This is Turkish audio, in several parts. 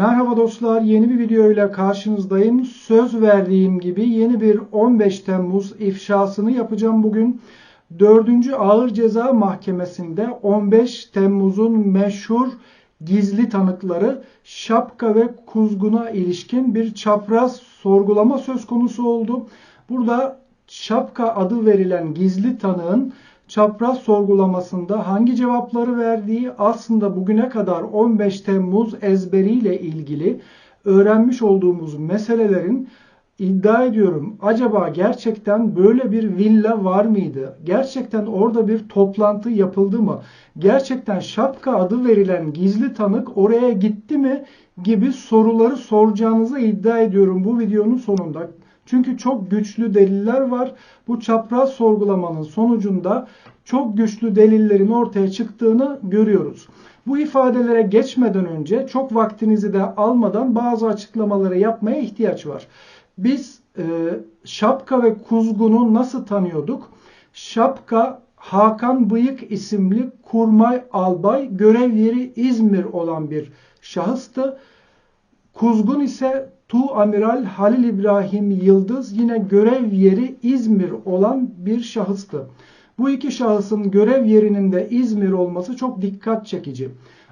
Merhaba dostlar, yeni bir video ile karşınızdayım. Söz verdiğim gibi yeni bir 15 Temmuz ifşasını yapacağım bugün. 4. Ağır Ceza Mahkemesi'nde 15 Temmuz'un meşhur gizli tanıkları Şapka ve Kuzgun'a ilişkin bir çapraz sorgulama söz konusu oldu. Burada Şapka adı verilen gizli tanığın çapraz sorgulamasında hangi cevapları verdiği aslında bugüne kadar 15 Temmuz ezberiyle ilgili öğrenmiş olduğumuz meselelerin iddia ediyorum acaba gerçekten böyle bir villa var mıydı? Gerçekten orada bir toplantı yapıldı mı? Gerçekten şapka adı verilen gizli tanık oraya gitti mi? gibi soruları soracağınızı iddia ediyorum bu videonun sonunda. Çünkü çok güçlü deliller var. Bu çapraz sorgulamanın sonucunda çok güçlü delillerin ortaya çıktığını görüyoruz. Bu ifadelere geçmeden önce çok vaktinizi de almadan bazı açıklamaları yapmaya ihtiyaç var. Biz e, Şapka ve Kuzgun'u nasıl tanıyorduk? Şapka Hakan Bıyık isimli kurmay albay görev yeri İzmir olan bir şahıstı. Kuzgun ise Tu Amiral Halil İbrahim Yıldız yine görev yeri İzmir olan bir şahıstı. Bu iki şahısın görev yerinin de İzmir olması çok dikkat çekici.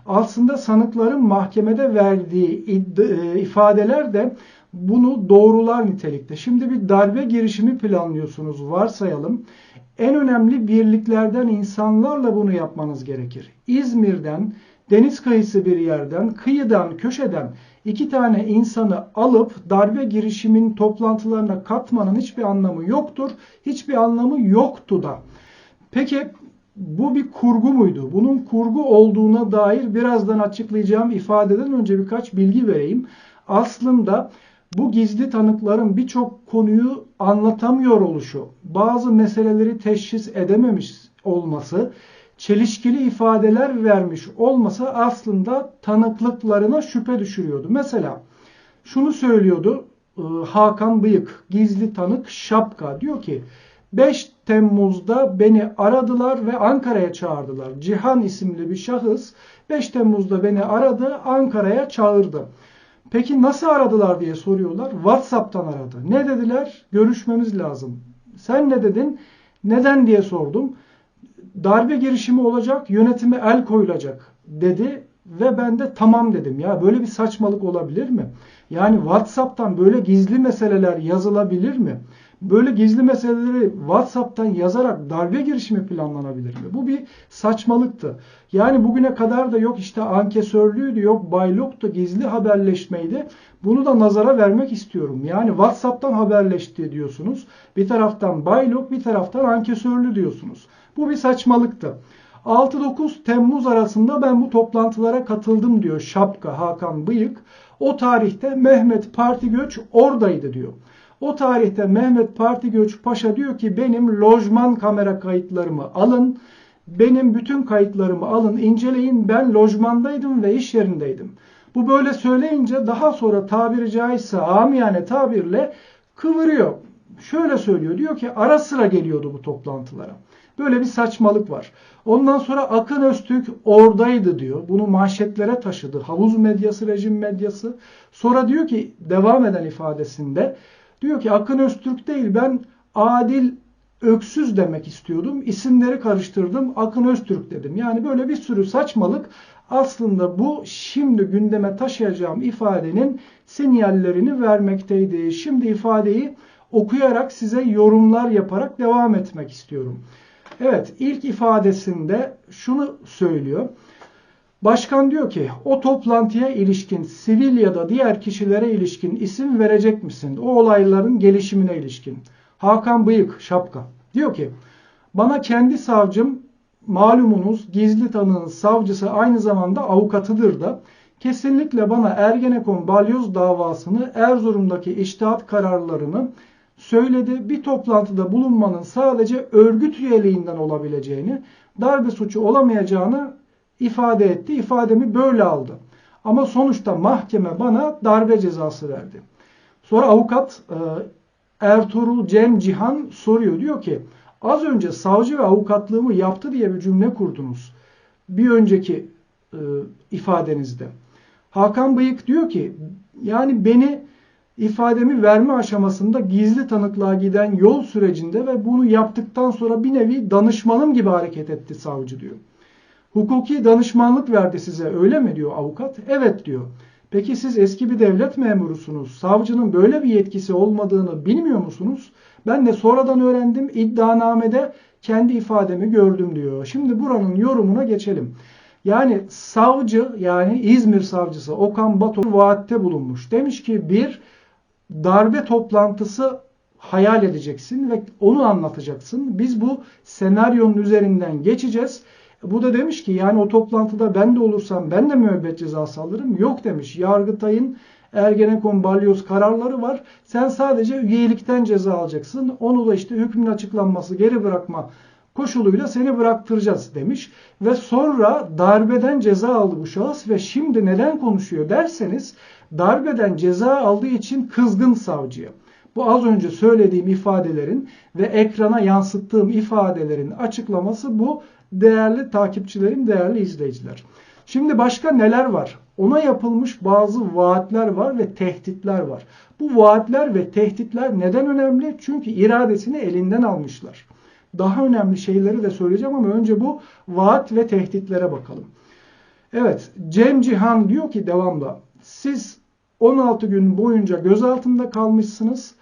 Aslında sanıkların mahkemede verdiği e, ifadeler de bunu doğrular nitelikte. Şimdi bir darbe girişimi planlıyorsunuz varsayalım. En önemli birliklerden insanlarla bunu yapmanız gerekir. İzmir'den, deniz kıyısı bir yerden, kıyıdan, köşeden iki tane insanı alıp darbe girişimin toplantılarına katmanın hiçbir anlamı yoktur. Hiçbir anlamı yoktu da. Peki bu bir kurgu muydu? Bunun kurgu olduğuna dair birazdan açıklayacağım ifadeden önce birkaç bilgi vereyim. Aslında bu gizli tanıkların birçok konuyu anlatamıyor oluşu, bazı meseleleri teşhis edememiş olması, çelişkili ifadeler vermiş olması aslında tanıklıklarına şüphe düşürüyordu. Mesela şunu söylüyordu e, Hakan Bıyık, gizli tanık Şapka diyor ki 5 Temmuz'da beni aradılar ve Ankara'ya çağırdılar. Cihan isimli bir şahıs 5 Temmuz'da beni aradı, Ankara'ya çağırdı. Peki nasıl aradılar diye soruyorlar. WhatsApp'tan aradı. Ne dediler? Görüşmemiz lazım. Sen ne dedin? Neden diye sordum. Darbe girişimi olacak, yönetime el koyulacak dedi ve ben de tamam dedim. Ya böyle bir saçmalık olabilir mi? Yani WhatsApp'tan böyle gizli meseleler yazılabilir mi? Böyle gizli meseleleri WhatsApp'tan yazarak darbe girişimi planlanabilir mi? Bu bir saçmalıktı. Yani bugüne kadar da yok işte ankesörlüğüydü, yok bayloktu, gizli haberleşmeydi. Bunu da nazara vermek istiyorum. Yani WhatsApp'tan haberleşti diyorsunuz. Bir taraftan baylok, bir taraftan ankesörlü diyorsunuz. Bu bir saçmalıktı. 6-9 Temmuz arasında ben bu toplantılara katıldım diyor Şapka Hakan Bıyık. O tarihte Mehmet Parti Göç oradaydı diyor. O tarihte Mehmet Parti Göç Paşa diyor ki benim lojman kamera kayıtlarımı alın. Benim bütün kayıtlarımı alın, inceleyin. Ben lojmandaydım ve iş yerindeydim. Bu böyle söyleyince daha sonra tabiri caizse amiyane tabirle kıvırıyor. Şöyle söylüyor. Diyor ki ara sıra geliyordu bu toplantılara. Böyle bir saçmalık var. Ondan sonra Akın Öztürk oradaydı diyor. Bunu manşetlere taşıdı. Havuz medyası, rejim medyası. Sonra diyor ki devam eden ifadesinde Diyor ki Akın Öztürk değil ben Adil Öksüz demek istiyordum. İsimleri karıştırdım. Akın Öztürk dedim. Yani böyle bir sürü saçmalık aslında bu şimdi gündeme taşıyacağım ifadenin sinyallerini vermekteydi. Şimdi ifadeyi okuyarak size yorumlar yaparak devam etmek istiyorum. Evet ilk ifadesinde şunu söylüyor. Başkan diyor ki o toplantıya ilişkin sivil ya da diğer kişilere ilişkin isim verecek misin? O olayların gelişimine ilişkin. Hakan Bıyık Şapka diyor ki bana kendi savcım malumunuz gizli tanığın savcısı aynı zamanda avukatıdır da kesinlikle bana Ergenekon balyoz davasını Erzurum'daki iştihat kararlarını söyledi. Bir toplantıda bulunmanın sadece örgüt üyeliğinden olabileceğini, darbe suçu olamayacağını ifade etti. İfademi böyle aldı. Ama sonuçta mahkeme bana darbe cezası verdi. Sonra avukat e, Ertuğrul Cem Cihan soruyor. Diyor ki az önce savcı ve avukatlığımı yaptı diye bir cümle kurdunuz. Bir önceki e, ifadenizde. Hakan Bıyık diyor ki yani beni ifademi verme aşamasında gizli tanıklığa giden yol sürecinde ve bunu yaptıktan sonra bir nevi danışmanım gibi hareket etti savcı diyor. Hukuki danışmanlık verdi size öyle mi diyor avukat? Evet diyor. Peki siz eski bir devlet memurusunuz. Savcının böyle bir yetkisi olmadığını bilmiyor musunuz? Ben de sonradan öğrendim. İddianamede kendi ifademi gördüm diyor. Şimdi buranın yorumuna geçelim. Yani savcı yani İzmir savcısı Okan Batu vaatte bulunmuş. Demiş ki bir darbe toplantısı hayal edeceksin ve onu anlatacaksın. Biz bu senaryonun üzerinden geçeceğiz. Bu da demiş ki yani o toplantıda ben de olursam ben de müebbet cezası alırım. Yok demiş. Yargıtay'ın Ergenekon balyoz kararları var. Sen sadece üyelikten ceza alacaksın. Onu da işte hükmün açıklanması, geri bırakma koşuluyla seni bıraktıracağız demiş. Ve sonra darbeden ceza aldı bu şahıs ve şimdi neden konuşuyor derseniz darbeden ceza aldığı için kızgın savcıya. Bu az önce söylediğim ifadelerin ve ekrana yansıttığım ifadelerin açıklaması bu değerli takipçilerim, değerli izleyiciler. Şimdi başka neler var? Ona yapılmış bazı vaatler var ve tehditler var. Bu vaatler ve tehditler neden önemli? Çünkü iradesini elinden almışlar. Daha önemli şeyleri de söyleyeceğim ama önce bu vaat ve tehditlere bakalım. Evet, Cem Cihan diyor ki devamla siz 16 gün boyunca gözaltında kalmışsınız.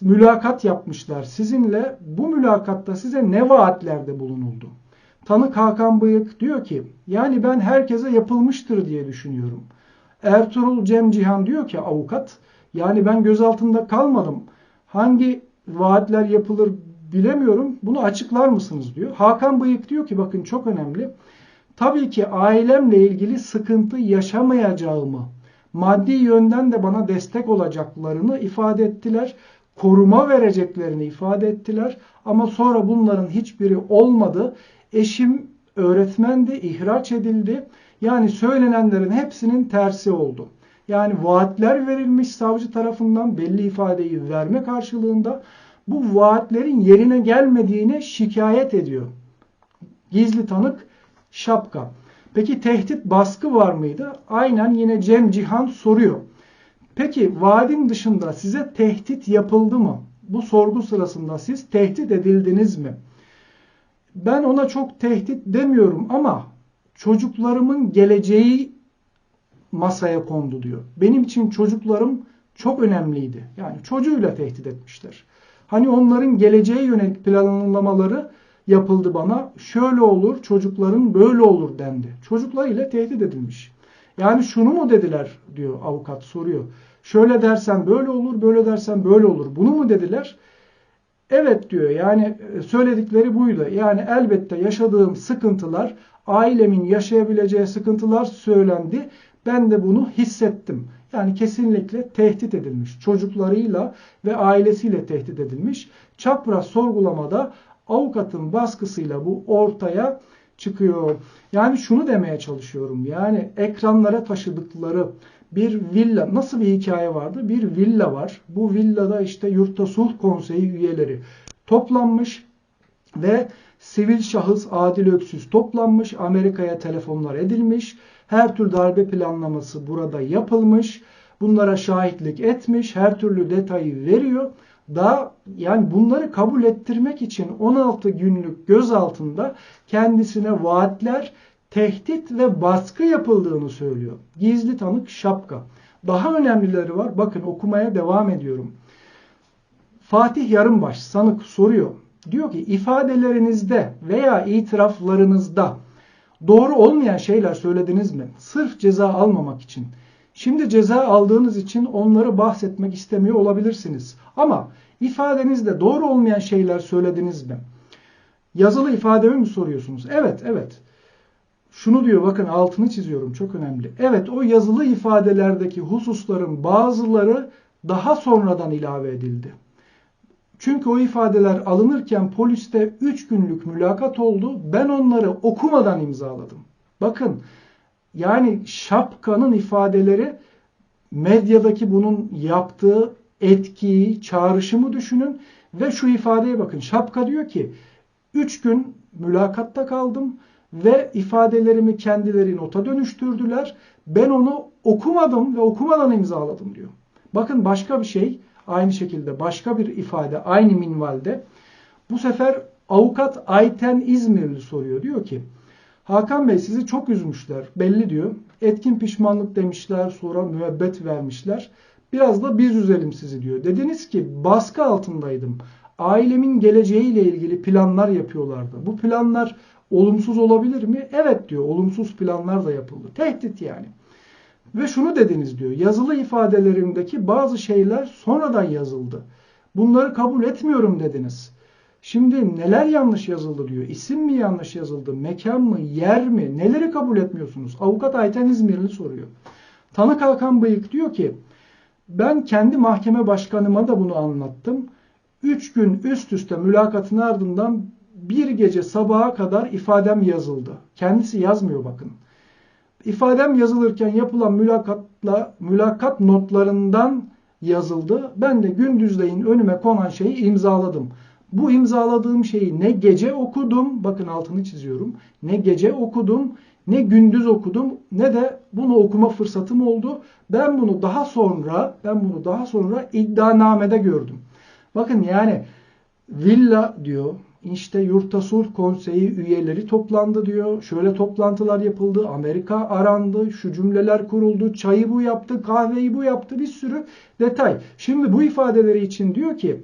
Mülakat yapmışlar sizinle. Bu mülakatta size ne vaatlerde bulunuldu? Tanık Hakan Bıyık diyor ki yani ben herkese yapılmıştır diye düşünüyorum. Ertuğrul Cem Cihan diyor ki avukat yani ben gözaltında kalmadım. Hangi vaatler yapılır bilemiyorum. Bunu açıklar mısınız diyor. Hakan Bıyık diyor ki bakın çok önemli. Tabii ki ailemle ilgili sıkıntı yaşamayacağımı, maddi yönden de bana destek olacaklarını ifade ettiler. Koruma vereceklerini ifade ettiler. Ama sonra bunların hiçbiri olmadı. Eşim öğretmendi, ihraç edildi. Yani söylenenlerin hepsinin tersi oldu. Yani vaatler verilmiş savcı tarafından belli ifadeyi verme karşılığında bu vaatlerin yerine gelmediğine şikayet ediyor. Gizli tanık şapka. Peki tehdit baskı var mıydı? Aynen yine Cem Cihan soruyor. Peki vaadin dışında size tehdit yapıldı mı? Bu sorgu sırasında siz tehdit edildiniz mi? Ben ona çok tehdit demiyorum ama çocuklarımın geleceği masaya kondu diyor. Benim için çocuklarım çok önemliydi. Yani çocuğuyla tehdit etmişler. Hani onların geleceğe yönelik planlamaları yapıldı bana. Şöyle olur, çocukların böyle olur dendi. Çocuklarıyla tehdit edilmiş. Yani şunu mu dediler diyor avukat soruyor. Şöyle dersen böyle olur, böyle dersen böyle olur. Bunu mu dediler? Evet diyor. Yani e, söyledikleri buydu. Yani elbette yaşadığım sıkıntılar, ailemin yaşayabileceği sıkıntılar söylendi. Ben de bunu hissettim. Yani kesinlikle tehdit edilmiş. Çocuklarıyla ve ailesiyle tehdit edilmiş. Çapraz sorgulamada avukatın baskısıyla bu ortaya çıkıyor. Yani şunu demeye çalışıyorum. Yani ekranlara taşıdıkları bir villa nasıl bir hikaye vardı? Bir villa var. Bu villada işte Yurtta Sulh Konseyi üyeleri toplanmış ve sivil şahıs Adil Öksüz toplanmış. Amerika'ya telefonlar edilmiş. Her tür darbe planlaması burada yapılmış. Bunlara şahitlik etmiş. Her türlü detayı veriyor. Daha yani bunları kabul ettirmek için 16 günlük gözaltında kendisine vaatler tehdit ve baskı yapıldığını söylüyor. Gizli tanık şapka. Daha önemlileri var. Bakın okumaya devam ediyorum. Fatih Yarımbaş sanık soruyor. Diyor ki ifadelerinizde veya itiraflarınızda doğru olmayan şeyler söylediniz mi? Sırf ceza almamak için. Şimdi ceza aldığınız için onları bahsetmek istemiyor olabilirsiniz. Ama ifadenizde doğru olmayan şeyler söylediniz mi? Yazılı ifademi mi soruyorsunuz? Evet, evet. Şunu diyor bakın altını çiziyorum çok önemli. Evet o yazılı ifadelerdeki hususların bazıları daha sonradan ilave edildi. Çünkü o ifadeler alınırken poliste 3 günlük mülakat oldu. Ben onları okumadan imzaladım. Bakın yani şapkanın ifadeleri medyadaki bunun yaptığı etkiyi, çağrışımı düşünün ve şu ifadeye bakın. Şapka diyor ki 3 gün mülakatta kaldım ve ifadelerimi kendileri nota dönüştürdüler. Ben onu okumadım ve okumadan imzaladım diyor. Bakın başka bir şey aynı şekilde başka bir ifade aynı minvalde. Bu sefer avukat Ayten İzmirli soruyor. Diyor ki Hakan Bey sizi çok üzmüşler belli diyor. Etkin pişmanlık demişler sonra müebbet vermişler. Biraz da biz üzelim sizi diyor. Dediniz ki baskı altındaydım. Ailemin geleceğiyle ilgili planlar yapıyorlardı. Bu planlar olumsuz olabilir mi? Evet diyor. Olumsuz planlar da yapıldı. Tehdit yani. Ve şunu dediniz diyor. Yazılı ifadelerimdeki bazı şeyler sonradan yazıldı. Bunları kabul etmiyorum dediniz. Şimdi neler yanlış yazıldı diyor. İsim mi yanlış yazıldı? Mekan mı? Yer mi? Neleri kabul etmiyorsunuz? Avukat Ayten İzmirli soruyor. Tanık Hakan Bıyık diyor ki ben kendi mahkeme başkanıma da bunu anlattım. Üç gün üst üste mülakatın ardından bir gece sabaha kadar ifadem yazıldı. Kendisi yazmıyor bakın. İfadem yazılırken yapılan mülakatla mülakat notlarından yazıldı. Ben de gündüzleyin önüme konan şeyi imzaladım. Bu imzaladığım şeyi ne gece okudum, bakın altını çiziyorum. Ne gece okudum, ne gündüz okudum, ne de bunu okuma fırsatım oldu. Ben bunu daha sonra, ben bunu daha sonra iddianamede gördüm. Bakın yani villa diyor, işte Yurtta Sulh Konseyi üyeleri toplandı diyor. Şöyle toplantılar yapıldı. Amerika arandı. Şu cümleler kuruldu. Çayı bu yaptı. Kahveyi bu yaptı. Bir sürü detay. Şimdi bu ifadeleri için diyor ki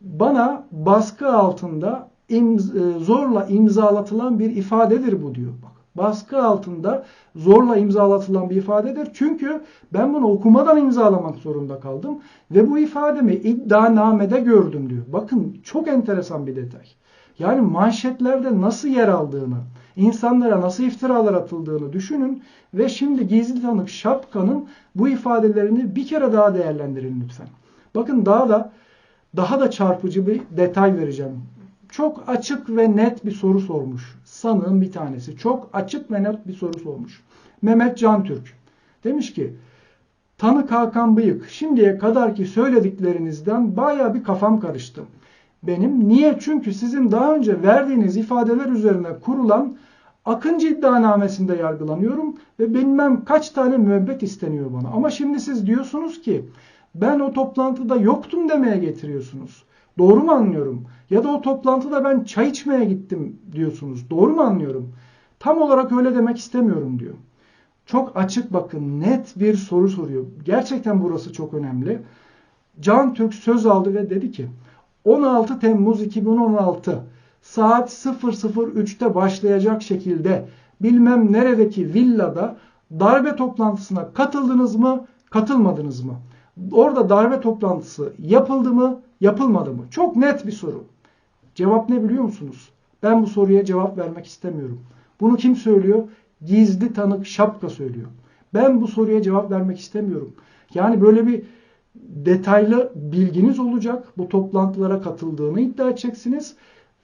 bana baskı altında imz, e, zorla imzalatılan bir ifadedir bu diyor. Bak, baskı altında zorla imzalatılan bir ifadedir. Çünkü ben bunu okumadan imzalamak zorunda kaldım ve bu ifademi iddianamede gördüm diyor. Bakın çok enteresan bir detay. Yani manşetlerde nasıl yer aldığını, insanlara nasıl iftiralar atıldığını düşünün ve şimdi gizli tanık Şapka'nın bu ifadelerini bir kere daha değerlendirin lütfen. Bakın daha da daha da çarpıcı bir detay vereceğim. Çok açık ve net bir soru sormuş. Sanığın bir tanesi. Çok açık ve net bir soru sormuş. Mehmet Can Türk. Demiş ki Tanık Hakan Bıyık şimdiye kadarki söylediklerinizden baya bir kafam karıştı. Benim niye? Çünkü sizin daha önce verdiğiniz ifadeler üzerine kurulan Akıncı iddianamesinde yargılanıyorum ve bilmem kaç tane müebbet isteniyor bana. Ama şimdi siz diyorsunuz ki ben o toplantıda yoktum demeye getiriyorsunuz. Doğru mu anlıyorum? Ya da o toplantıda ben çay içmeye gittim diyorsunuz. Doğru mu anlıyorum? Tam olarak öyle demek istemiyorum diyor. Çok açık bakın net bir soru soruyor. Gerçekten burası çok önemli. Can Türk söz aldı ve dedi ki 16 Temmuz 2016 saat 003'te başlayacak şekilde bilmem neredeki villada darbe toplantısına katıldınız mı, katılmadınız mı? Orada darbe toplantısı yapıldı mı, yapılmadı mı? Çok net bir soru. Cevap ne biliyor musunuz? Ben bu soruya cevap vermek istemiyorum. Bunu kim söylüyor? Gizli tanık şapka söylüyor. Ben bu soruya cevap vermek istemiyorum. Yani böyle bir detaylı bilginiz olacak. Bu toplantılara katıldığını iddia edeceksiniz.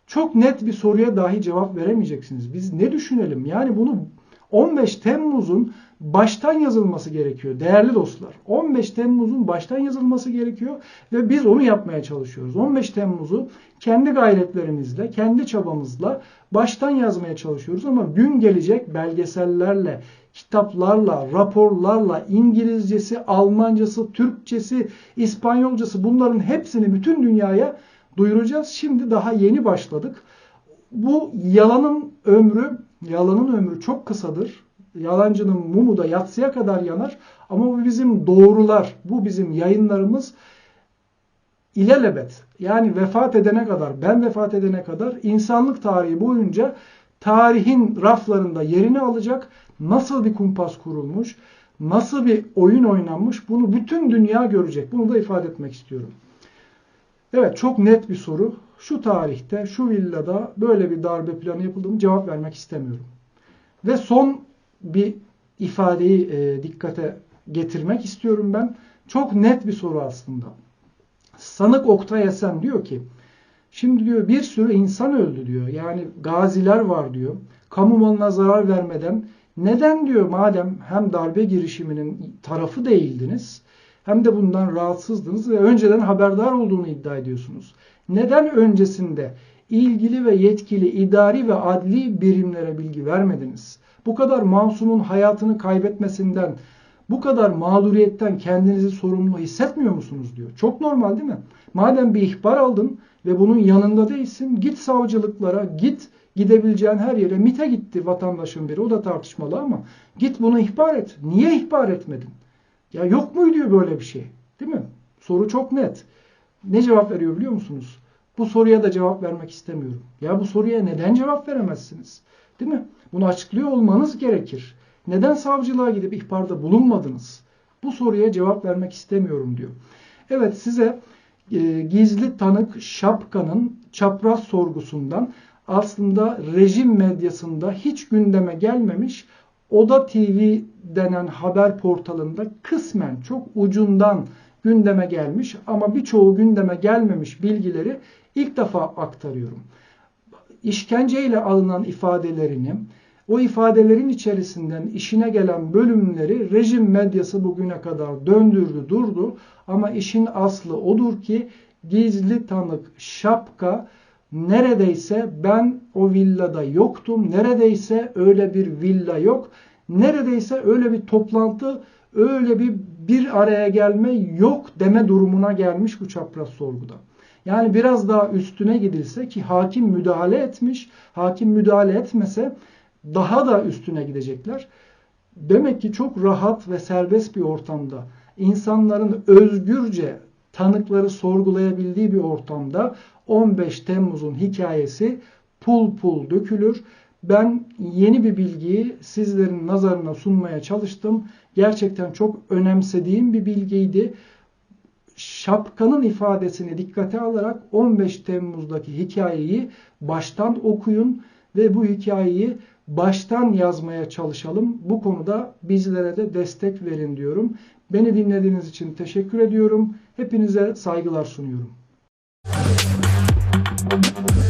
Çok net bir soruya dahi cevap veremeyeceksiniz. Biz ne düşünelim? Yani bunu 15 Temmuz'un baştan yazılması gerekiyor değerli dostlar. 15 Temmuz'un baştan yazılması gerekiyor ve biz onu yapmaya çalışıyoruz. 15 Temmuz'u kendi gayretlerimizle, kendi çabamızla baştan yazmaya çalışıyoruz ama gün gelecek belgesellerle, kitaplarla, raporlarla, İngilizcesi, Almancası, Türkçesi, İspanyolcası bunların hepsini bütün dünyaya duyuracağız. Şimdi daha yeni başladık. Bu yalanın ömrü, yalanın ömrü çok kısadır. Yalancının mumu da yatsıya kadar yanar. Ama bu bizim doğrular, bu bizim yayınlarımız ilelebet. Yani vefat edene kadar, ben vefat edene kadar insanlık tarihi boyunca tarihin raflarında yerini alacak nasıl bir kumpas kurulmuş, nasıl bir oyun oynanmış bunu bütün dünya görecek. Bunu da ifade etmek istiyorum. Evet çok net bir soru. Şu tarihte, şu villada böyle bir darbe planı yapıldı mı cevap vermek istemiyorum. Ve son bir ifadeyi e, dikkate getirmek istiyorum ben. Çok net bir soru aslında. Sanık Oktay Esen diyor ki, şimdi diyor bir sürü insan öldü diyor. Yani gaziler var diyor. Kamu malına zarar vermeden neden diyor madem hem darbe girişiminin tarafı değildiniz hem de bundan rahatsızdınız ve önceden haberdar olduğunu iddia ediyorsunuz. Neden öncesinde ilgili ve yetkili idari ve adli birimlere bilgi vermediniz? Bu kadar masumun hayatını kaybetmesinden Bu kadar mağduriyetten kendinizi sorumlu hissetmiyor musunuz diyor. Çok normal değil mi? Madem bir ihbar aldın ve bunun yanında değilsin git savcılıklara git gidebileceğin her yere MIT'e gitti vatandaşın biri o da tartışmalı ama git bunu ihbar et. Niye ihbar etmedin? Ya yok muydu böyle bir şey? Değil mi? Soru çok net. Ne cevap veriyor biliyor musunuz? Bu soruya da cevap vermek istemiyorum. Ya bu soruya neden cevap veremezsiniz? Değil mi? Bunu açıklıyor olmanız gerekir. Neden savcılığa gidip ihbarda bulunmadınız? Bu soruya cevap vermek istemiyorum diyor. Evet size e, gizli tanık Şapka'nın çapraz sorgusundan aslında rejim medyasında hiç gündeme gelmemiş Oda TV denen haber portalında kısmen çok ucundan gündeme gelmiş ama birçoğu gündeme gelmemiş bilgileri ilk defa aktarıyorum. İşkenceyle alınan ifadelerini, o ifadelerin içerisinden işine gelen bölümleri rejim medyası bugüne kadar döndürdü durdu. Ama işin aslı odur ki gizli tanık şapka neredeyse ben o villada yoktum. Neredeyse öyle bir villa yok. Neredeyse öyle bir toplantı, öyle bir bir araya gelme yok deme durumuna gelmiş bu çapraz sorguda. Yani biraz daha üstüne gidilse ki hakim müdahale etmiş, hakim müdahale etmese daha da üstüne gidecekler. Demek ki çok rahat ve serbest bir ortamda insanların özgürce tanıkları sorgulayabildiği bir ortamda 15 Temmuz'un hikayesi pul pul dökülür. Ben yeni bir bilgiyi sizlerin nazarına sunmaya çalıştım. Gerçekten çok önemsediğim bir bilgiydi. Şapkanın ifadesini dikkate alarak 15 Temmuz'daki hikayeyi baştan okuyun ve bu hikayeyi baştan yazmaya çalışalım. Bu konuda bizlere de destek verin diyorum. Beni dinlediğiniz için teşekkür ediyorum. Hepinize saygılar sunuyorum. Thank